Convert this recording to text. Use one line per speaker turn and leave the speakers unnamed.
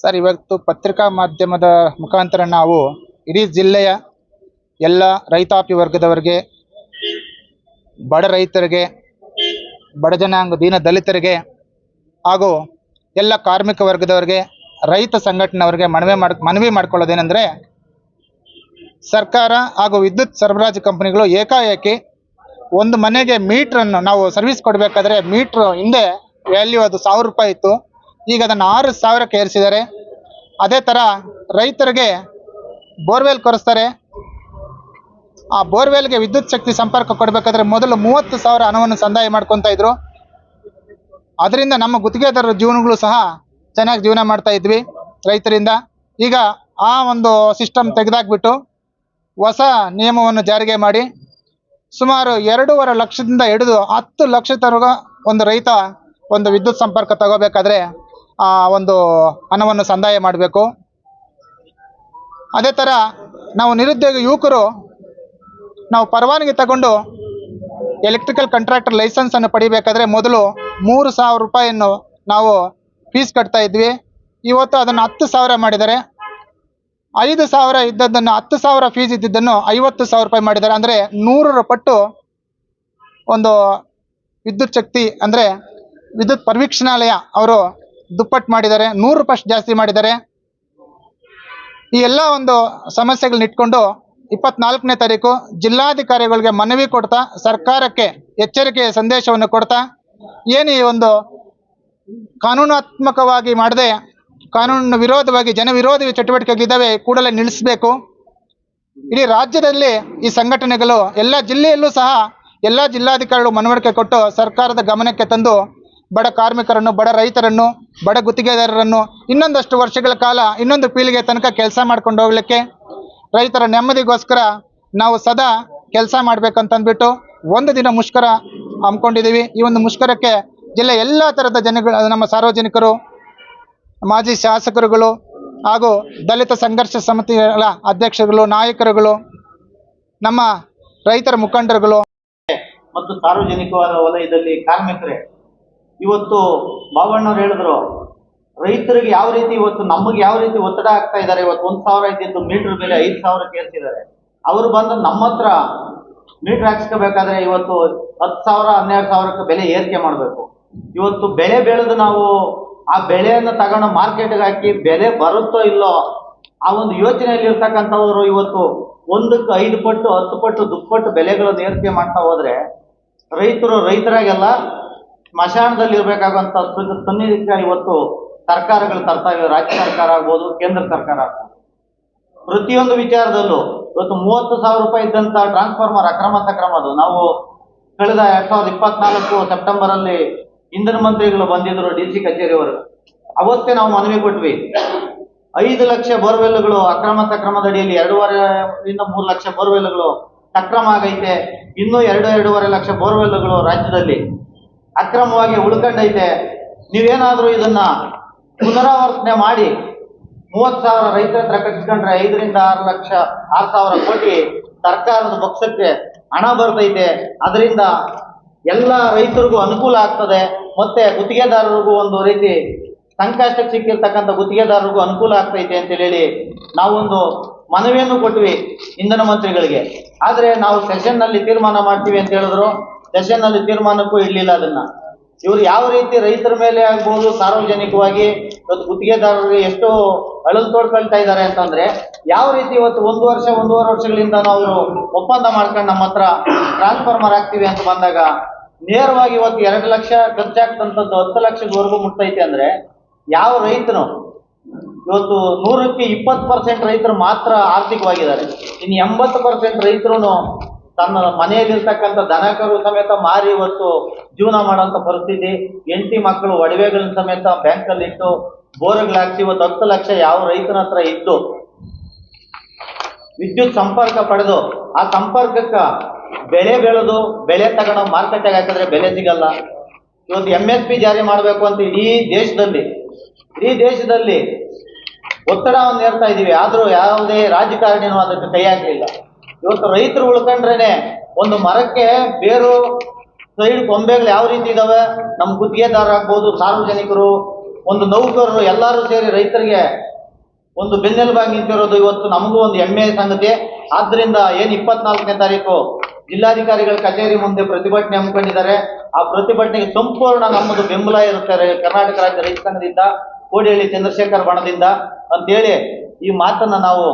Sir, ಇವತ್ತು ಪತ್ರಿಕಾ ಮಾಧ್ಯಮದ ಮುಖಾಂತರ ನಾವು ಇಡೀ ಜಿಲ್ಲೆಯ ಎಲ್ಲ ರೈತಾಪಿ ವರ್ಗದವರಿಗೆ, ಬಡ ರೈತರಿಗೆ, ಬಡ ಜನಾಂಗ ದೀನ ದಲಿತರಿಗೆ ಹಾಗೂ ಎಲ್ಲ ಕಾರ್ಮಿಕ ವರ್ಗದವರಿಗೆ, ರೈತ ಸಂಘಟನೆಯವರಿಗೆ ಮನವಿ ಮಾಡ್, ಮನವಿ ಮಾಡ್ಕೊಳ್ಳೋದೇನೆಂದರೆ ಸರ್ಕಾರ ಹಾಗೂ ವಿದ್ಯುತ್ ಸರಬರಾಜು ಕಂಪನಿಗಳು ಏಕಾಏಕಿ ಒಂದು ಮನೆಗೆ ಮೀಟ್ರನ್ನು ನಾವು ಸರ್ವಿಸ್ ಕೊಡಬೇಕಾದ್ರೆ ಮೀಟ್ರ್ ಹಿಂದೆ ವ್ಯಾಲ್ಯೂ ಅದು ಸಾವಿರ ರೂಪಾಯಿ ಇತ್ತು. ಈಗ ಅದನ್ನು ಆರು ಸಾವಿರಕ್ಕೆ ಏರಿಸಿದ್ದಾರೆ. ಅದೇ ಥರ ರೈತರಿಗೆ ಬೋರ್ವೆಲ್ ಕೊರೆಸ್ತಾರೆ. ಆ ಬೋರ್ವೆಲ್ಗೆ ವಿದ್ಯುತ್ ಶಕ್ತಿ ಸಂಪರ್ಕ ಕೊಡಬೇಕಾದ್ರೆ ಮೊದಲು ಮೂವತ್ತು ಸಾವಿರ ಹಣವನ್ನು ಸಂದಾಯ ಮಾಡ್ಕೊತಾ ಇದ್ರು. ಅದರಿಂದ ನಮ್ಮ ಗುತ್ತಿಗೆದಾರರ ಜೀವನಗಳು ಸಹ ಚೆನ್ನಾಗಿ ಜೀವನ ಮಾಡ್ತಾ ಇದ್ವಿ ರೈತರಿಂದ. ಈಗ ಆ ಒಂದು ಸಿಸ್ಟಮ್ ತೆಗೆದಾಕ್ಬಿಟ್ಟು ಹೊಸ ನಿಯಮವನ್ನು ಜಾರಿಗೆ ಮಾಡಿ ಸುಮಾರು ಎರಡೂವರೆ ಲಕ್ಷದಿಂದ ಹಿಡಿದು ಹತ್ತು ಲಕ್ಷ ತನಕ ಒಂದು ರೈತ ಒಂದು ವಿದ್ಯುತ್ ಸಂಪರ್ಕ ತಗೋಬೇಕಾದ್ರೆ ಒಂದು ಹಣವನ್ನು ಸಂದಾಯ ಮಾಡಬೇಕು. ಅದೇ ಥರ ನಾವು ನಿರುದ್ಯೋಗ ಯುವಕರು ನಾವು ಪರವಾನಗಿ ತಗೊಂಡು ಎಲೆಕ್ಟ್ರಿಕಲ್ ಕಾಂಟ್ರಾಕ್ಟರ್ ಲೈಸೆನ್ಸನ್ನು ಪಡಿಬೇಕಾದ್ರೆ ಮೊದಲು ಮೂರು ಸಾವಿರ ರೂಪಾಯಿಯನ್ನು ನಾವು ಫೀಸ್ ಕಟ್ತಾ ಇದ್ವಿ. ಇವತ್ತು ಅದನ್ನು ಹತ್ತು ಸಾವಿರ ಮಾಡಿದ್ದಾರೆ. ಐದು ಸಾವಿರ ಇದ್ದದ್ದನ್ನು ಹತ್ತು ಸಾವಿರ ಫೀಸ್ ಇದ್ದಿದ್ದನ್ನು ಐವತ್ತು ಸಾವಿರ ರೂಪಾಯಿ ಮಾಡಿದ್ದಾರೆ. ಅಂದರೆ ನೂರರ ಪಟ್ಟು ಒಂದು ವಿದ್ಯುತ್ ಶಕ್ತಿ ಅಂದರೆ ವಿದ್ಯುತ್ ಪರಿವೀಕ್ಷಣಾಲಯ ಅವರು ದುಪ್ಪಟ್ಟು ಮಾಡಿದ್ದಾರೆ, ನೂರು ರೂಪಾಯಿ ಜಾಸ್ತಿ ಮಾಡಿದ್ದಾರೆ. ಈ ಎಲ್ಲ ಒಂದು ಸಮಸ್ಯೆಗಳನ್ನ ಇಟ್ಕೊಂಡು ಇಪ್ಪತ್ನಾಲ್ಕನೇ ತಾರೀಕು ಜಿಲ್ಲಾಧಿಕಾರಿಗಳಿಗೆ ಮನವಿ ಕೊಡ್ತಾ, ಸರ್ಕಾರಕ್ಕೆ ಎಚ್ಚರಿಕೆಯ ಸಂದೇಶವನ್ನು ಕೊಡ್ತಾ, ಏನು ಈ ಒಂದು ಕಾನೂನಾತ್ಮಕವಾಗಿ ಮಾಡದೆ ಕಾನೂನು ವಿರೋಧವಾಗಿ ಜನವಿರೋಧಿ ಚಟುವಟಿಕೆಗಳಿದ್ದಾವೆ, ಕೂಡಲೇ ನಿಲ್ಲಿಸಬೇಕು. ಇಡೀ ರಾಜ್ಯದಲ್ಲಿ ಈ ಸಂಘಟನೆಗಳು, ಎಲ್ಲ ಜಿಲ್ಲೆಯಲ್ಲೂ ಸಹ ಎಲ್ಲ ಜಿಲ್ಲಾಧಿಕಾರಿಗಳು ಮನವರಿಕೆ ಕೊಟ್ಟು ಸರ್ಕಾರದ ಗಮನಕ್ಕೆ ತಂದು ಬಡ ಕಾರ್ಮಿಕರನ್ನು, ಬಡ ರೈತರನ್ನು, ಬಡ ಗುತ್ತಿಗೆದಾರರನ್ನು ಇನ್ನೊಂದಷ್ಟು ವರ್ಷಗಳ ಕಾಲ ಇನ್ನೊಂದು ಪೀಳಿಗೆ ತನಕ ಕೆಲಸ ಮಾಡ್ಕೊಂಡು ಹೋಗ್ಲಿಕ್ಕೆ ರೈತರ ನೆಮ್ಮದಿಗೋಸ್ಕರ ನಾವು ಸದಾ ಕೆಲಸ ಮಾಡಬೇಕಂತಂದ್ಬಿಟ್ಟು ಒಂದು ದಿನ ಮುಷ್ಕರ ಹಮ್ಮಿಕೊಂಡಿದ್ದೀವಿ. ಈ ಒಂದು ಮುಷ್ಕರಕ್ಕೆ ಜಿಲ್ಲೆ ಎಲ್ಲ ಥರದ ಜನಗಳು, ನಮ್ಮ ಸಾರ್ವಜನಿಕರು, ಮಾಜಿ ಶಾಸಕರುಗಳು ಹಾಗೂ ದಲಿತ ಸಂಘರ್ಷ ಸಮಿತಿಗಳ ಅಧ್ಯಕ್ಷರುಗಳು, ನಾಯಕರುಗಳು, ನಮ್ಮ ರೈತರ ಮುಖಂಡರುಗಳು.
ಮತ್ತು ಸಾರ್ವಜನಿಕವಾದ ವಲಯದಲ್ಲಿ ಕಾರ್ಮಿಕರೇ ಇವತ್ತು ಬಾಬಣ್ಣವ್ರು ಹೇಳಿದ್ರು, ರೈತರಿಗೆ ಯಾವ ರೀತಿ ಇವತ್ತು ನಮಗೆ ಯಾವ ರೀತಿ ಒತ್ತಡ ಆಗ್ತಾ ಇದ್ದಾರೆ, ಇವತ್ತು ಒಂದು ಸಾವಿರ ಇದ್ದಿದ್ದು ಮೀಟರ್ ಬೆಲೆ ಐದು ಸಾವಿರಕ್ಕೆ ಏರ್ಸಿದ್ದಾರೆ ಅವರು ಬಂದು ನಮ್ಮ ಹತ್ರ ಮೀಟರ್ ಹಾಕ್ಸ್ಕೋಬೇಕಾದ್ರೆ ಇವತ್ತು ಹತ್ತು ಸಾವಿರ, ಹನ್ನೆರಡು ಸಾವಿರಕ್ಕೆ ಬೆಲೆ ಏರಿಕೆ ಮಾಡಬೇಕು. ಇವತ್ತು ಬೆಳೆ ಬೆಳೆದು ನಾವು ಆ ಬೆಳೆಯನ್ನು ತಗೊಂಡು ಮಾರ್ಕೆಟ್ಗೆ ಹಾಕಿ ಬೆಲೆ ಬರುತ್ತೋ ಇಲ್ಲೋ, ಆ ಒಂದು ಯೋಚನೆಯಲ್ಲಿ ಇರ್ತಕ್ಕಂಥವ್ರು ಇವತ್ತು ಒಂದಕ್ಕೆ ಐದು ಪಟ್ಟು, ಹತ್ತು ಪಟ್ಟು, ದುಪ್ಪಟ್ಟು ಬೆಲೆಗಳನ್ನು ಏರಿಕೆ ಮಾಡ್ತಾ ಹೋದ್ರೆ ರೈತರು ರೈತರಾಗೆಲ್ಲ ಸ್ಮಶಾನದಲ್ಲಿ ಇರಬೇಕಾಗುವಂತ ಸನ್ನಿಧಿಕ ಇವತ್ತು ಸರ್ಕಾರಗಳು ತರ್ತಾ ಇವೆ. ರಾಜ್ಯ ಸರ್ಕಾರ ಆಗ್ಬೋದು, ಕೇಂದ್ರ ಸರ್ಕಾರ ಆಗ್ಬೋದು. ಪ್ರತಿಯೊಂದು ವಿಚಾರದಲ್ಲೂ ಇವತ್ತು ಮೂವತ್ತು ಸಾವಿರ ರೂಪಾಯಿ ಇದ್ದಂತ ಟ್ರಾನ್ಸ್ಫಾರ್ಮರ್ ಅಕ್ರಮ ಸಕ್ರಮದು ನಾವು ಕಳೆದ ಎರಡ್ ಸಾವಿರದ ಇಪ್ಪತ್ನಾಲ್ಕು ಸೆಪ್ಟೆಂಬರ್ ಅಲ್ಲಿ ಇಂಧನ ಮಂತ್ರಿಗಳು ಬಂದಿದ್ರು ಡಿ ಸಿ ಕಚೇರಿಯವರು. ಅವತ್ತೇ ನಾವು ಮನವಿ ಕೊಟ್ವಿ. ಐದು ಲಕ್ಷ ಬೋರ್ವೆಲ್ಗಳು ಅಕ್ರಮ ಸಕ್ರಮದ ಅಡಿಯಲ್ಲಿ ಎರಡೂವರೆಯಿಂದ ಮೂರು ಲಕ್ಷ ಬೋರ್ವೆಲ್ಗಳು ಸಕ್ರಮ ಆಗೈತೆ. ಇನ್ನೂ ಎರಡು, ಎರಡೂವರೆ ಲಕ್ಷ ಬೋರ್ವೆಲ್ಗಳು ರಾಜ್ಯದಲ್ಲಿ ಅಕ್ರಮವಾಗಿ ಉಳ್ಕೊಂಡೈತೆ. ನೀವೇನಾದರೂ ಇದನ್ನ ಪುನರಾವರ್ತನೆ ಮಾಡಿ ಮೂವತ್ತು ಸಾವಿರ ರೈತರ ಹತ್ರ ಕಟ್ಟಿಸ್ಕೊಂಡ್ರೆ ಐದರಿಂದ ಆರು ಲಕ್ಷ, ಆರು ಸಾವಿರ ಕೋಟಿ ಸರ್ಕಾರದ ಪಕ್ಷಕ್ಕೆ ಹಣ ಬರ್ತೈತೆ. ಅದರಿಂದ ಎಲ್ಲ ರೈತರಿಗೂ ಅನುಕೂಲ ಆಗ್ತದೆ. ಮತ್ತೆ ಗುತ್ತಿಗೆದಾರರಿಗೂ ಒಂದು ರೀತಿ ಸಂಕಷ್ಟಕ್ಕೆ ಸಿಕ್ಕಿರ್ತಕ್ಕಂಥ ಗುತ್ತಿಗೆದಾರರಿಗೂ ಅನುಕೂಲ ಆಗ್ತೈತೆ ಅಂತ ಹೇಳಿ ನಾವೊಂದು ಮನವಿಯನ್ನು ಕೊಟ್ವಿ ಇಂಧನ ಮಂತ್ರಿಗಳಿಗೆ. ಆದರೆ ನಾವು ಸೆಷನ್ನಲ್ಲಿ ತೀರ್ಮಾನ ಮಾಡ್ತೀವಿ ಅಂತ ಹೇಳಿದ್ರು. ಸೆಷನ್ ಅಲ್ಲಿ ತೀರ್ಮಾನಕ್ಕೂ ಇಡ್ಲಿಲ್ಲ ಅದನ್ನ. ಇವ್ರು ಯಾವ ರೀತಿ ರೈತರ ಮೇಲೆ ಆಗ್ಬೋದು, ಸಾರ್ವಜನಿಕವಾಗಿ ಇವತ್ತು ಗುತ್ತಿಗೆದಾರರು ಎಷ್ಟು ಅಳಲು ತೋಡ್ಕೊಳ್ತಾ ಇದ್ದಾರೆ ಅಂತಂದ್ರೆ, ಯಾವ ರೀತಿ ಇವತ್ತು ಒಂದು ವರ್ಷ, ಒಂದೂವರೆ ವರ್ಷಗಳಿಂದ ನಾವು ಒಪ್ಪಂದ ಮಾಡ್ಕೊಂಡು ನಮ್ಮ ಹತ್ರ ಟ್ರಾನ್ಸ್ಫಾರ್ಮರ್ ಆಗ್ತೀವಿ ಅಂತ ಬಂದಾಗ, ನೇರವಾಗಿ ಇವತ್ತು ಎರಡು ಲಕ್ಷ ಖರ್ಚಾಗ್ತಂಥದ್ದು ಹತ್ತು ಲಕ್ಷದವರೆಗೂ ಮುಟ್ತೈತೆ ಅಂದ್ರೆ, ಯಾವ ರೈತನು ಇವತ್ತು ನೂರಕ್ಕೆ ಇಪ್ಪತ್ತು ಪರ್ಸೆಂಟ್ ರೈತರು ಮಾತ್ರ ಆರ್ಥಿಕವಾಗಿದ್ದಾರೆ. ಇನ್ನು ಎಂಬತ್ತು ಪರ್ಸೆಂಟ್ ರೈತರು ತನ್ನ ಮನೆಯಲ್ಲಿರ್ತಕ್ಕಂಥ ದನಕರು ಸಮೇತ ಮಾರಿ ಇವತ್ತು ಜೀವನ ಮಾಡುವಂತ ಪರಿಸ್ಥಿತಿ ಎಂಟಿ ಮಕ್ಕಳು ಒಡವೆಗಳನ್ನ ಸಮೇತ ಬ್ಯಾಂಕಲ್ಲಿ ಇಟ್ಟು ಬೋರ್ಗಳು ಹಾಕ್ಸಿ ಇವತ್ತು ಹತ್ತು ಲಕ್ಷ ಯಾವ ರೈತನ ಹತ್ರ ಇದ್ದು ವಿದ್ಯುತ್ ಸಂಪರ್ಕ ಪಡೆದು, ಆ ಸಂಪರ್ಕಕ್ಕೆ ಬೆಳೆ ಬೆಳೆದು, ಬೆಳೆ ತಗೊಂಡು ಮಾರ್ಕೆಟ್ಗೆ ಹಾಕಿದ್ರೆ ಬೆಲೆ ಸಿಗಲ್ಲ. ಇವತ್ತು ಎಂ ಎಸ್ ಪಿ ಜಾರಿ ಮಾಡಬೇಕು ಅಂತ ಈ ದೇಶದಲ್ಲಿ ಈ ದೇಶದಲ್ಲಿ ಒತ್ತಡವನ್ನು ಹೇರ್ತಾ ಇದ್ದೀವಿ ಆದರೂ ಯಾವುದೇ ರಾಜಕಾರಣಿನೂ ಅದಕ್ಕೆ ಕೈ ಹಾಕಲಿಲ್ಲ. ಇವತ್ತು ರೈತರು ಉಳ್ಕೊಂಡ್ರೇನೆ ಒಂದು ಮರಕ್ಕೆ ಬೇರು, ಸೈಡ್ ಕೊಂಬೆಗಳು ಯಾವ ರೀತಿ ಇದಾವೆ ನಮ್ಮ ಗುತ್ತಿಗೆದಾರ ಆಗ್ಬೋದು, ಸಾರ್ವಜನಿಕರು, ಒಂದು ನೌಕರರು ಎಲ್ಲರೂ ಸೇರಿ ರೈತರಿಗೆ ಒಂದು ಬೆನ್ನೆಲುಬಾಗಿ ನಿಂತಿರೋದು ಇವತ್ತು ನಮಗೂ ಒಂದು ಹೆಮ್ಮೆಯ ಸಂಗತಿ. ಆದ್ರಿಂದ ಏನ್ ಇಪ್ಪತ್ನಾಲ್ಕನೇ ತಾರೀಕು ಜಿಲ್ಲಾಧಿಕಾರಿಗಳ ಕಚೇರಿ ಮುಂದೆ ಪ್ರತಿಭಟನೆ ಹಮ್ಮಿಕೊಂಡಿದ್ದಾರೆ. ಆ ಪ್ರತಿಭಟನೆಗೆ ಸಂಪೂರ್ಣ ನಮ್ಮದು ಬೆಂಬಲ ಇರುತ್ತಾರೆ ಕರ್ನಾಟಕ ರಾಜ್ಯ ರೈತ ಸಂಘದಿಂದ, ಕೋಡಿಹಳ್ಳಿ ಚಂದ್ರಶೇಖರ್ ಬಣದಿಂದ. ಅಂತೇಳಿ ಈ ಮಾತನ್ನ ನಾವು